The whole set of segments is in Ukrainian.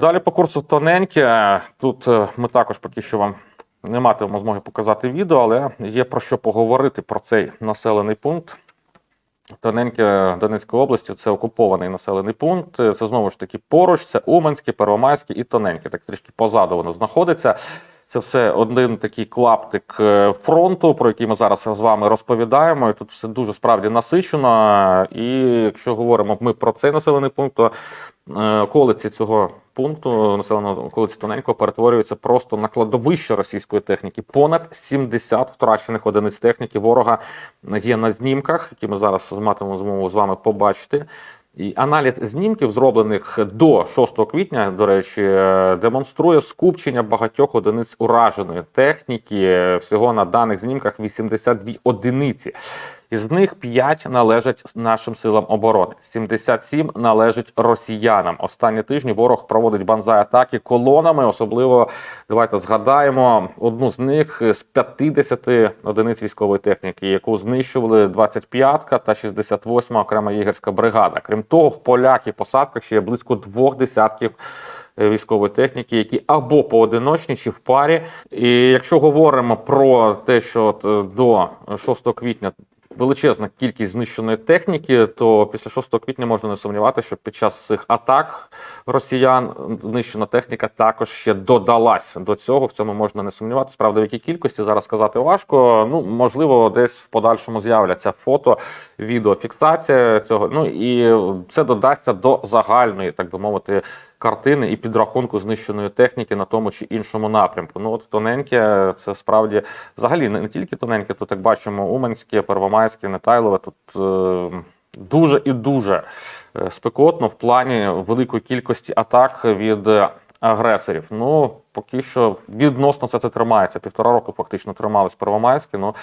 Далі по курсу тоненьке. Тут е, ми також поки що вам не матимемо змоги показати відео, але є про що поговорити про цей населений пункт. Тоненьке Донецької області це окупований населений пункт. Це знову ж таки поруч, це Уманське, Первомайське і Тоненьке. Так трішки позаду воно знаходиться. Це все один такий клаптик е, фронту, про який ми зараз з вами розповідаємо. І тут все дуже справді насичено. І якщо говоримо ми про цей населений пункт, то е, околиці цього пункту населеного околиці Тоненького перетворюються просто на кладовище російської техніки. Понад 70 втрачених одиниць техніки ворога є на знімках, які ми зараз матимемо змогу з вами побачити. І аналіз знімків, зроблених до 6 квітня, до речі, е, демонструє скупчення багатьох одиниць ураженої техніки. Всього на даних знімках 82 одиниці. Із них 5 належать нашим силам оборони, 77 належать росіянам. Останні тижні ворог проводить банзай атаки колонами. Особливо давайте згадаємо одну з них з 50 одиниць військової техніки, яку знищували 25-ка та 68-ма окрема єгерська бригада. Крім того, в полях і посадках ще є близько двох десятків е, військової техніки, які або поодиночні чи в парі. І якщо говоримо про те, що е, до 6 квітня величезна кількість знищеної техніки, то після 6 квітня можна не сумніватися, що під час цих атак росіян знищена техніка також ще додалась до цього. В цьому можна не сумніватися. Правда, в якій кількості зараз сказати важко. Ну можливо, десь в подальшому з'являться фото, відео, фіксація цього. Ну і це додасться до загальної, так би мовити. Картини і підрахунку знищеної техніки на тому чи іншому напрямку. Ну от тоненьке, це справді взагалі не, тільки тоненьке, тут як бачимо, Уманське, Первомайське, Нетайлове. Тут е, дуже і дуже е, спекотно в плані великої кількості атак від агресорів. Ну поки що відносно це, тримається. Півтора року фактично трималось Первомайське. Ну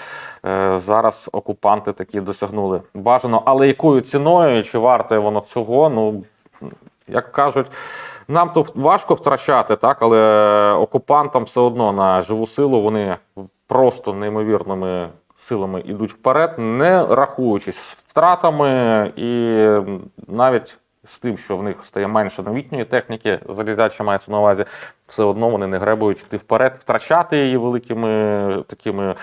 е, зараз окупанти такі досягнули бажано, але якою ціною чи варте воно цього? Ну як кажуть, нам то важко втрачати, так, але окупантам все одно на живу силу вони просто неймовірними силами йдуть вперед, не рахуючись з втратами і навіть з тим, що в них стає менше новітньої техніки, залізяча мається на увазі, все одно вони не гребують йти вперед, втрачати її великими такими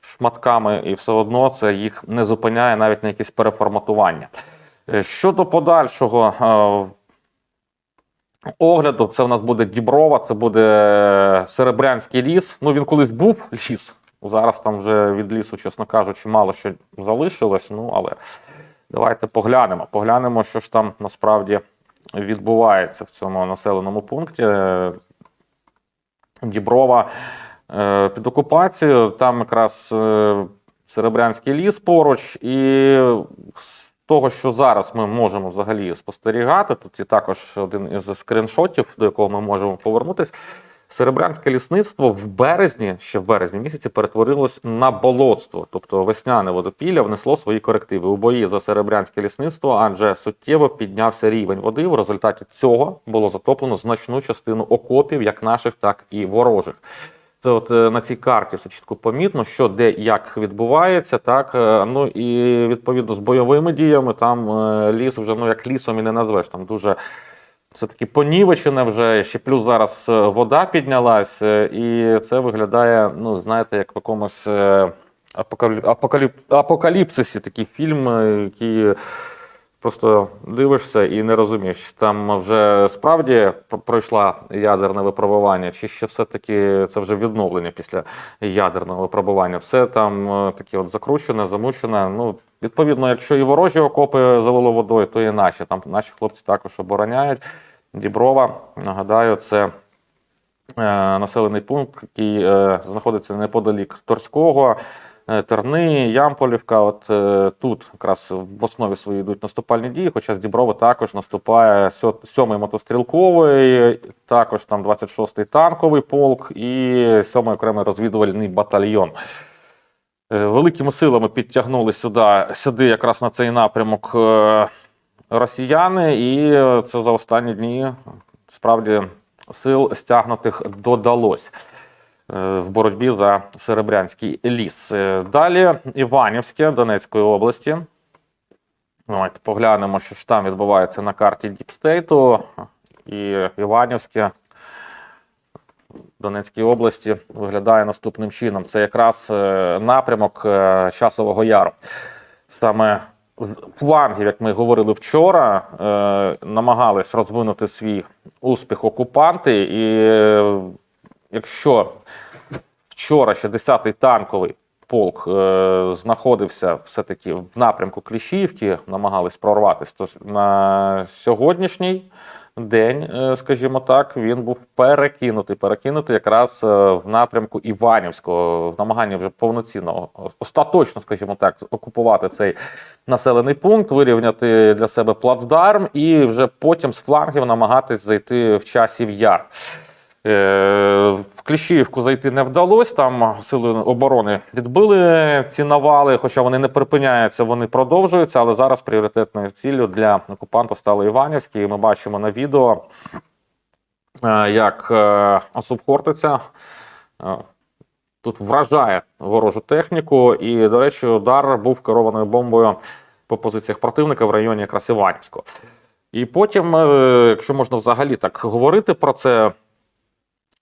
шматками, і все одно це їх не зупиняє навіть на якесь переформатування. Е, Щодо подальшого е, огляду, це в нас буде Діброва, це буде Серебрянський ліс. Ну він колись був ліс. Зараз там вже від лісу, чесно кажучи, мало що залишилось. Ну але давайте поглянемо. Поглянемо, що ж там насправді відбувається в цьому населеному пункті. Діброва е, під окупацією. Там якраз е, Серебрянський ліс поруч, і з того, що зараз ми можемо взагалі спостерігати, тут є також один із скріншотів, до якого ми можемо повернутися. Серебрянське лісництво в березні, ще в березні місяці, перетворилось на болотство, тобто весняне водопілля внесло свої корективи у бої за серебрянське лісництво, адже суттєво піднявся рівень води. В результаті цього було затоплено значну частину окопів, як наших, так і ворожих. Це от е, на цій карті все чітко помітно, що де як відбувається, так е, ну і відповідно з бойовими діями там е, ліс вже ну як лісом і не назвеш. Там дуже все таки понівечене вже ще плюс зараз е, вода піднялась, е, і це виглядає, ну знаєте, як в якомусь е, апокаліп... апокаліп... апокаліпсисі такий фільм, який. Просто дивишся і не розумієш, там вже справді пройшла ядерне випробування, чи ще все-таки це вже відновлення після ядерного випробування. Все там таке от закручене, замучене. Ну, відповідно, якщо і ворожі окопи залило водою, то і наші. Там наші хлопці також обороняють. Діброва, нагадаю, це е, населений пункт, який е, знаходиться неподалік Торського. Е, Терни, Ямполівка. От тут якраз в основі своїй йдуть наступальні дії, хоча з Діброви також наступає 7-й мотострілковий, також там 26-й танковий полк і 7-й окремий розвідувальний батальйон. Е, Великими силами підтягнули сюди, сюди якраз на цей напрямок е, росіяни, і це за останні дні справді сил стягнутих додалось е, в боротьбі за Серебрянський ліс. Е, Далі Іванівське Донецької області. Давайте поглянемо, що ж там відбувається на карті Діпстейту. і Іванівське Донецькій області виглядає наступним чином. Це якраз е, напрямок е, Часового Яру. Саме флангів, як ми говорили вчора, е, намагались розвинути свій успіх окупанти. І якщо вчора ще 10-й танковий полк знаходився все-таки в напрямку Кліщіївки, намагались прорватися, то на сьогоднішній день, е, скажімо так, він був перекинутий, перекинутий якраз е, в напрямку Іванівського, в намаганні вже повноцінно, остаточно, скажімо так, окупувати цей населений пункт, вирівняти для себе плацдарм і вже потім з флангів намагатись зайти в часів яр. Е, В Кліщіївку зайти не вдалося. Там сили оборони відбили ці навали, хоча вони не припиняються, вони продовжуються. Але зараз пріоритетною ціллю для окупанта стало Іванівське. І ми бачимо на відео, е, як е, Осип Хортиця е, тут вражає ворожу техніку. І, до речі, удар був керованою бомбою по позиціях противника в районі якраз Іванівського. І потім, якщо можна взагалі так говорити про це.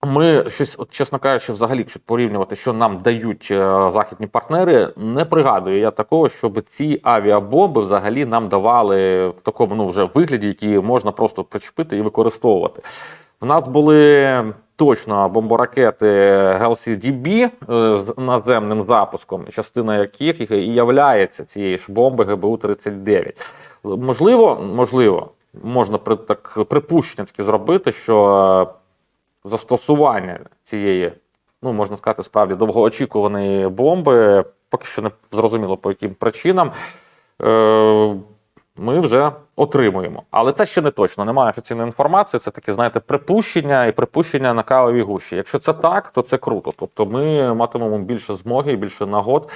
Ми щось, от, чесно кажучи, взагалі, якщо порівнювати, що нам дають е, західні партнери, не пригадую я такого, щоб ці авіабомби взагалі нам давали в такому ну вже вигляді, які можна просто причепити і використовувати. У нас були точно бомборакети GLCDB е, з наземним запуском, частина яких і являється цієї ж бомби ГБУ-39. Можливо, можливо, можна при так припущення таке зробити, що е, застосування цієї, ну можна сказати, справді довгоочікуваної бомби, поки що не зрозуміло по яким причинам. Е, ми вже отримуємо. Але це ще не точно. Немає офіційної інформації. Це таке, знаєте, припущення і припущення на кавовій гущі. Якщо це так, то це круто. Тобто ми матимемо більше змоги і більше нагод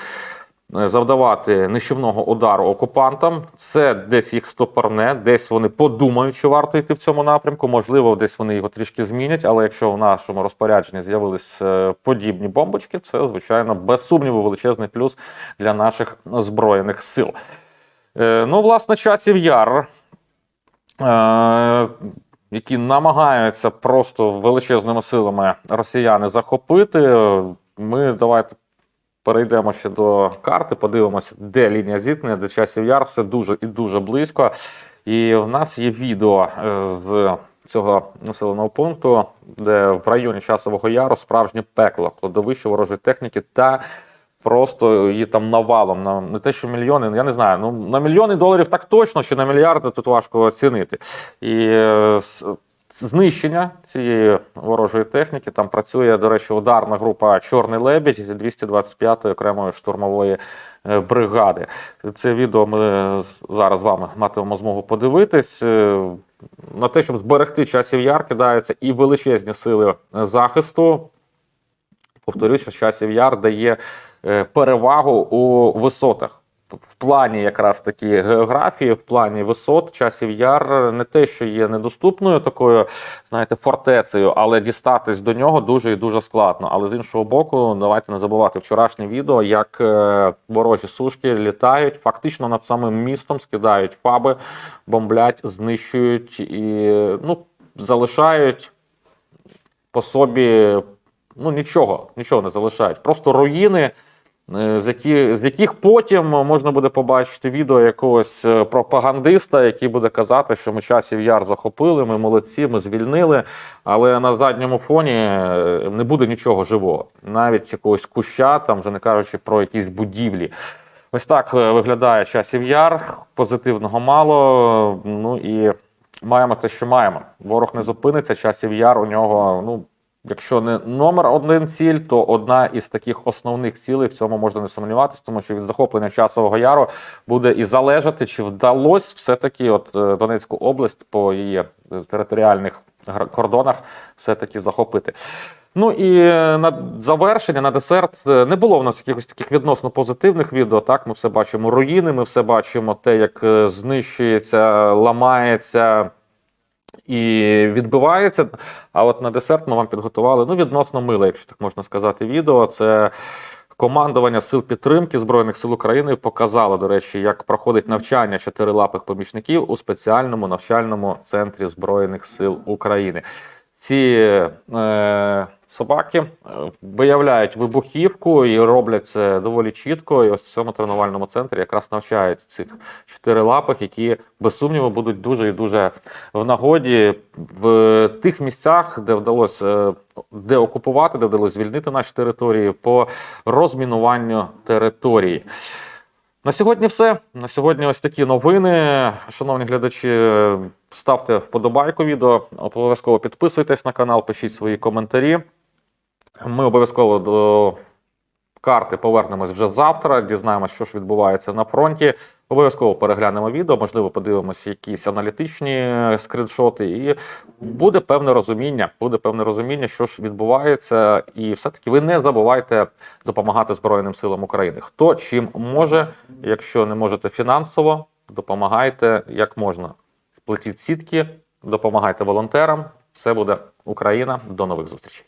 завдавати нищівного удару окупантам. Це десь їх стопорне, десь вони подумають, що варто йти в цьому напрямку. Можливо, десь вони його трішки змінять. Але якщо в нашому розпорядженні з'явились е, подібні бомбочки, це звичайно без сумніву величезний плюс для наших збройних сил. Е, Ну, власне, часів яр, е, які намагаються просто величезними силами росіяни захопити. Ми давайте перейдемо ще до карти, подивимося, де лінія зіткнення, де часів яр, все дуже і дуже близько. І в нас є відео е, з цього населеного пункту, де в районі часового яру справжнє пекло, кладовище ворожої техніки та просто її там навалом на не те, що мільйони, я не знаю. Ну на мільйони доларів так точно, що на мільярди тут важко оцінити. І е, знищення цієї ворожої техніки там працює, до речі, ударна група Чорний лебідь 225-ї окремої штурмової е, бригади. Це відео ми зараз з вами матимемо змогу подивитись. Е, На те, щоб зберегти часів яр, кидаються і величезні сили захисту. Повторюсь, що часів яр дає е, перевагу у висотах. В плані якраз такі географії, в плані висот, часів яр не те, що є недоступною такою, знаєте, фортецею, але дістатись до нього дуже і дуже складно. Але з іншого боку, давайте не забувати вчорашнє відео, як е, ворожі сушки літають, фактично над самим містом скидають фаби, бомблять, знищують і ну, залишають по собі ну нічого, нічого не залишають. Просто руїни, з, які, з яких потім можна буде побачити відео якогось е, пропагандиста, який буде казати, що ми часів яр захопили, ми молодці, ми звільнили. Але на задньому фоні е, не буде нічого живого, навіть якогось куща, там вже не кажучи про якісь будівлі. Ось так е, виглядає часів яр, позитивного мало. Ну і маємо те, що маємо. Ворог не зупиниться, часів яр у нього, ну, якщо не номер один ціль, то одна із таких основних цілей в цьому можна не сумніватися, тому що від захоплення часового яру буде і залежати, чи вдалося все-таки от е, Донецьку область по її е, територіальних кордонах все-таки захопити. Ну і е, на завершення, на десерт, не було в нас якихось таких відносно позитивних відео. Так, ми все бачимо руїни, ми все бачимо те, як знищується, ламається і відбивається. А от на десерт ми вам підготували ну, відносно миле, якщо так можна сказати, відео. Це Командування сил підтримки Збройних сил України показало, до речі, як проходить навчання чотирилапих помічників у спеціальному навчальному центрі Збройних сил України. Ці е, собаки е, виявляють вибухівку і роблять це доволі чітко. І ось в цьому тренувальному центрі якраз навчають цих чотирилапих, які без сумніву будуть дуже і дуже в нагоді в тих місцях, де вдалося е, де окупувати, де вдалося звільнити наші території по розмінуванню території. На сьогодні все. На сьогодні ось такі новини. Шановні глядачі, ставте вподобайку відео, обов'язково підписуйтесь на канал, пишіть свої коментарі. Ми обов'язково до карти повернемось вже завтра. Дізнаємося, що ж відбувається на фронті. Обов'язково переглянемо відео, можливо, подивимося якісь аналітичні скріншоти, і буде певне розуміння. Буде певне розуміння, що ж відбувається, і все-таки ви не забувайте допомагати Збройним силам України. Хто чим може, якщо не можете фінансово, допомагайте як можна. Плетіть сітки, допомагайте волонтерам. Все буде Україна. До нових зустрічей.